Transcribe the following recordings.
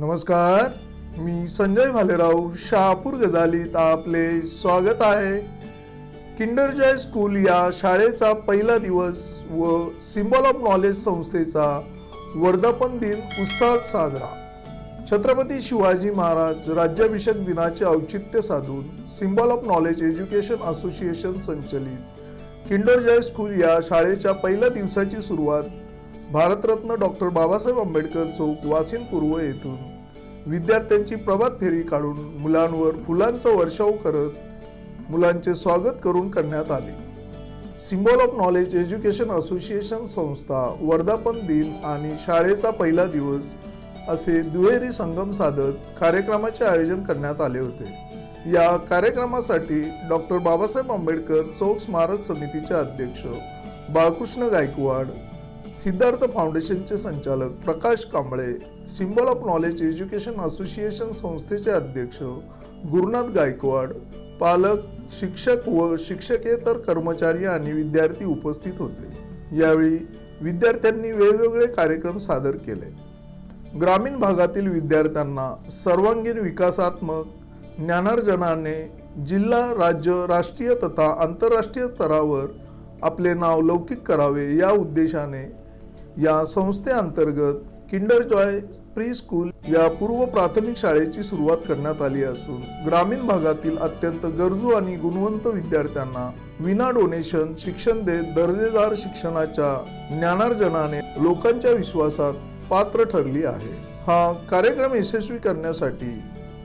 नमस्कार मी संजय भालेराव शहापूर गजालीत आपले स्वागत आहे. किंडरजॉय स्कूल या शाळेचा पहिला दिवस व सिम्बॉल ऑफ नॉलेज संस्थेचा वर्धापन दिन उत्साहात साजरा. छत्रपती शिवाजी महाराज राज्याभिषेक दिनाचे औचित्य साधून symbol of knowledge education association संचलित किंडर जय स्कूल या शाळेच्या पहिल्या दिवसाची सुरुवात भारतरत्न डॉक्टर बाबासाहेब आंबेडकर चौक वासिन पूर्व येथून विद्यार्थ्यांची प्रभात फेरी काढून मुलांवर फुलांचा वर्षाव करत मुलांचे स्वागत करून करण्यात आले. Symbol of knowledge education association संस्था वर्धापन दिन आणि शाळेचा पहिला दिवस असे दुहेरी संगम साधत कार्यक्रमाचे आयोजन करण्यात आले होते. या कार्यक्रमासाठी डॉक्टर बाबासाहेब आंबेडकर चौक स्मारक समितीचे अध्यक्ष बाळकृष्ण गायकवाड सिद्धार्थ फाउंडेशनचे संचालक Prakash Kamble symbol of knowledge education association संस्थेचे अध्यक्ष गुरुनाथ गायकवाड पालक शिक्षक व शिक्षकेतर कर्मचारी आणि विद्यार्थी उपस्थित होते. यावेळी विद्यार्थ्यांनी वेगवेगळे कार्यक्रम सादर केले. ग्रामीण भागातील विद्यार्थ्यांना सर्वांगीण विकासात्मक ज्ञानार्जनाने जिल्हा राज्य राष्ट्रीय तथा आंतरराष्ट्रीय स्तरावर आपले नाव लौकिक करावे या उद्देशाने या संस्थेअंतर्गत किंडर जॉय प्री स्कूल या पूर्व प्राथमिक शाळेची सुरुवात करण्यात आली असून ग्रामीण भागातील अत्यंत गरजू आणि गुणवंत विद्यार्थ्यांना विना डोनेशन शिक्षण देत दर्जेदार शिक्षणाच्या ज्ञानार्जनाने लोकांच्या विश्वासात पात्र ठरली आहे. हा कार्यक्रम यशस्वी करण्यासाठी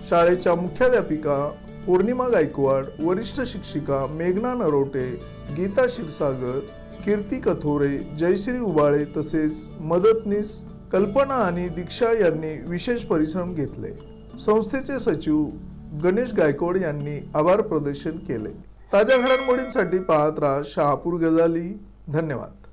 शाळेच्या मुख्याध्यापिका पौर्णिमा गायकवाड वरिष्ठ शिक्षिका मेघना नरोटे गीता क्षीरसागर कीर्ती कथोरे जयश्री उबाळे तसेच मदतनीस कल्पना आणि दीक्षा यांनी विशेष परिश्रम घेतले. संस्थेचे सचिव गणेश गायकवाड यांनी आभार प्रदर्शन केले. ताज्या घडामोडींसाठी पाहत राहा शहापूर गजाली. धन्यवाद.